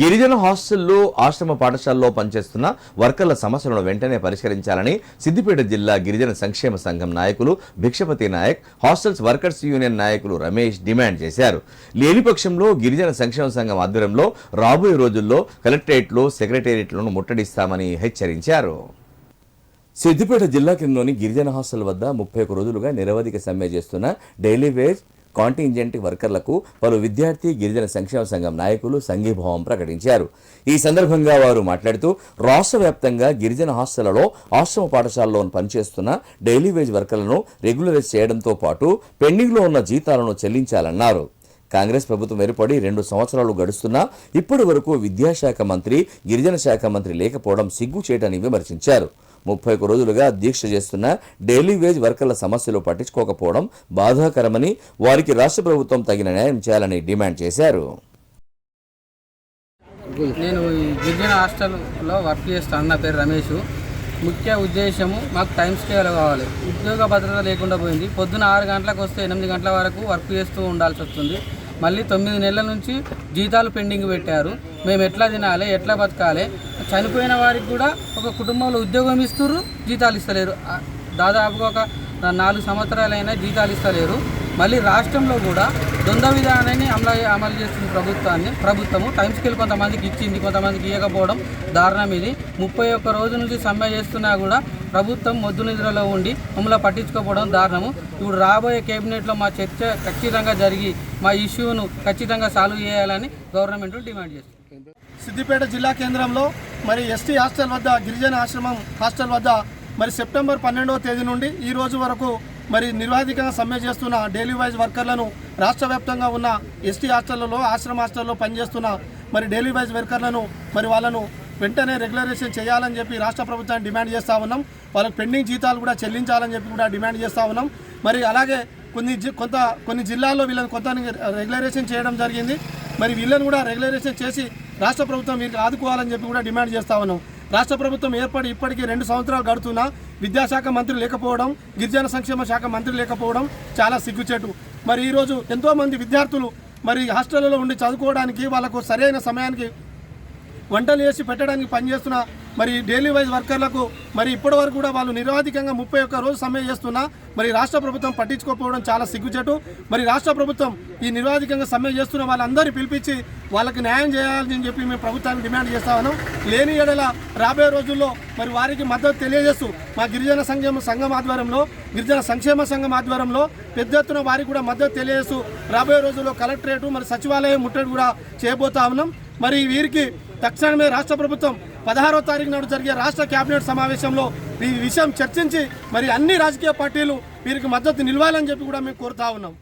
గిరిజన హాస్టల్లో ఆశ్రమ పాఠశాలలో పనిచేస్తున్న వర్కర్ల సమస్యలను వెంటనే పరిష్కరించాలని సిద్దిపేట జిల్లా గిరిజన సంక్షేమ సంఘం నాయకులు Bhikshapathi Nayak hostels workers union నాయకులు రమేష్ డిమాండ్ చేశారు. లేని పక్షంలో గిరిజన సంక్షేమ సంఘం ఆధ్వర్యంలో రాబోయే రోజుల్లో కలెక్టరేట్లు సెక్రటేరియట్లను ముట్టడిస్తామని హెచ్చరించారు. సిద్దిపేట జిల్లా కిందలోని గిరిజన హాస్టల్ వద్ద ముప్పై ఒక రోజులుగా నిరవధిక సమ్మె చేస్తున్న డైలీ వేజ్ కాంటింజెంట్ వర్కర్లకు పలు విద్యార్థి గిరిజన సంక్షేమ సంఘం నాయకులు సంఘీభావం ప్రకటించారు. ఈ సందర్భంగా వారు మాట్లాడుతూ రాష్ట్ర వ్యాప్తంగా గిరిజన హాస్టళ్ళలో ఆశ్రమ పాఠశాలలో పనిచేస్తున్న డైలీ వేజ్ వర్కర్లను రెగ్యులరైజ్ చేయడంతో పాటు పెండింగ్లో ఉన్న జీతాలను చెల్లించాలన్నారు. కాంగ్రెస్ ప్రభుత్వం ఏర్పడి రెండు సంవత్సరాలు గడుస్తున్నా ఇప్పటి వరకు విద్యాశాఖ మంత్రి గిరిజన శాఖ మంత్రి లేకపోవడం సిగ్గుచేటని విమర్శించారు. ముప్పై ఒక రోజులుగా దీక్ష చేస్తున్న డైలీ వేజ్ వర్కర్ల సమస్యలు పట్టించుకోకపోవడం బాధాకరమని వారికి రాష్ట్ర ప్రభుత్వం తగిన న్యాయం చేయాలని డిమాండ్ చేశారు. నేను గిరిజన హాస్టల్లో వర్క్ చేస్తాను నా పేరు రమేష్. ముఖ్య ఉద్దేశము మాకు టైం స్కేల్ కావాలి. ఉద్యోగ భద్రత లేకుండా పోయింది. పొద్దున ఆరు గంటలకు వస్తే ఎనిమిది గంటల వరకు వర్క్ చేస్తూ ఉండాల్సి వస్తుంది. మళ్ళీ తొమ్మిది నెలల నుంచి జీతాలు పెండింగ్ పెట్టారు. మేము ఎట్లా తినాలి ఎట్లా బతకాలి చనిపోయిన వారికి కూడా ఒక కుటుంబంలో ఉద్యోగం ఇస్తుర్రు జీతాలు ఇస్తలేరు. దాదాపుగా ఒక నాలుగు సంవత్సరాలైనా జీతాలు ఇస్తలేరు. మళ్ళీ రాష్ట్రంలో కూడా దొంగ విధానాన్ని అమలు అమలు చేస్తుంది ప్రభుత్వాన్ని ప్రభుత్వము టైం స్కేల్ కొంతమందికి ఇచ్చింది కొంతమందికి ఇవ్వకపోవడం దారుణం ఇది. ముప్పై ఒక్క రోజు నుంచి సమ్మె చేస్తున్నా కూడా ప్రభుత్వం మొద్దు నిద్రలో ఉండి మమ్మల్ని పట్టించుకోకపోవడం దారుణము. ఇప్పుడు రాబోయే కేబినెట్లో మా చర్చ ఖచ్చితంగా జరిగి మా ఇష్యూను ఖచ్చితంగా సాల్వ్ చేయాలని గవర్నమెంట్ డిమాండ్ చేస్తుంది. సిద్దిపేట జిల్లా కేంద్రంలో మరి ఎస్టీ హాస్టల్ వద్ద గిరిజన ఆశ్రమం హాస్టల్ వద్ద మరి సెప్టెంబర్ పన్నెండవ తేదీ నుండి ఈ రోజు వరకు మరి నిర్వాధికంగా సమ్మె చేస్తున్న డైలీ వైజ్ వర్కర్లను రాష్ట్ర వ్యాప్తంగా ఉన్న ఎస్టీ హాస్టళ్ళలో ఆశ్రమ హాస్టల్లో పనిచేస్తున్న మరి డైలీ వైజ్ వర్కర్లను మరి వాళ్ళను వెంటనే రెగ్యులరైజేషన్ చేయాలని చెప్పి రాష్ట్ర ప్రభుత్వాన్ని డిమాండ్ చేస్తూ ఉన్నాం. వాళ్ళకి పెండింగ్ జీతాలు కూడా చెల్లించాలని చెప్పి కూడా డిమాండ్ చేస్తూ ఉన్నాం. మరి అలాగే కొన్ని జి- కొంత కొన్ని జిల్లాల్లో వీళ్ళని కొంత రెగ్యులరైజేషన్ చేయడం జరిగింది. మరి వీళ్ళని కూడా రెగ్యులరైజేషన్ చేసి రాష్ట్ర ప్రభుత్వం వీరికి ఆదుకోవాలని చెప్పి కూడా డిమాండ్ చేస్తా ఉన్నాం. రాష్ట్ర ప్రభుత్వం ఏర్పడి ఇప్పటికీ రెండు సంవత్సరాలు గడుతున్నా విద్యాశాఖ మంత్రి లేకపోవడం గిరిజన సంక్షేమ శాఖ మంత్రి లేకపోవడం చాలా సిగ్గుచేటు. మరి ఈరోజు ఎంతోమంది విద్యార్థులు మరి హాస్టల్లో ఉండి చదువుకోవడానికి వాళ్ళకు సరైన సమయానికి వంటలు చేసి పెట్టడానికి పనిచేస్తున్న మరి డైలీ వైజ్ వర్కర్లకు మరి ఇప్పటి వరకు కూడా వాళ్ళు నిర్వాధికంగా ముప్పై ఒక్క రోజు సమ్మె చేస్తున్నా మరి రాష్ట్ర ప్రభుత్వం పట్టించుకోకపోవడం చాలా సిగ్గుచేటు. మరి రాష్ట్ర ప్రభుత్వం ఈ నిర్వాధికంగా సమ్మె చేస్తున్న వాళ్ళందరినీ పిలిపించి వాళ్ళకి న్యాయం చేయాలని చెప్పి మేము ప్రభుత్వానికి డిమాండ్ చేస్తామను లేని ఏడల రాబోయే రోజుల్లో మరి వారికి మద్దతు తెలియజేస్తూ మా గిరిజన సంఘం సంఘం ఆధ్వర్యంలో గిరిజన సంక్షేమ సంఘం ఆధ్వర్యంలో పెద్ద ఎత్తున వారికి కూడా మద్దతు తెలియజేస్తూ రాబోయే రోజుల్లో కలెక్టరేటు మరి సచివాలయం ముట్టడి కూడా చేయబోతా ఉన్నాం. మరి వీరికి తక్షణమే రాష్ట్ర ప్రభుత్వం పదహారో తారీఖు నాడు జరిగే రాష్ట్ర కేబినెట్ సమావేశంలో ఈ విషయం చర్చించి మరి అన్ని రాజకీయ పార్టీలు వీరికి మద్దతు నిలవాలని చెప్పి కూడా మేము కోరుతా ఉన్నాం.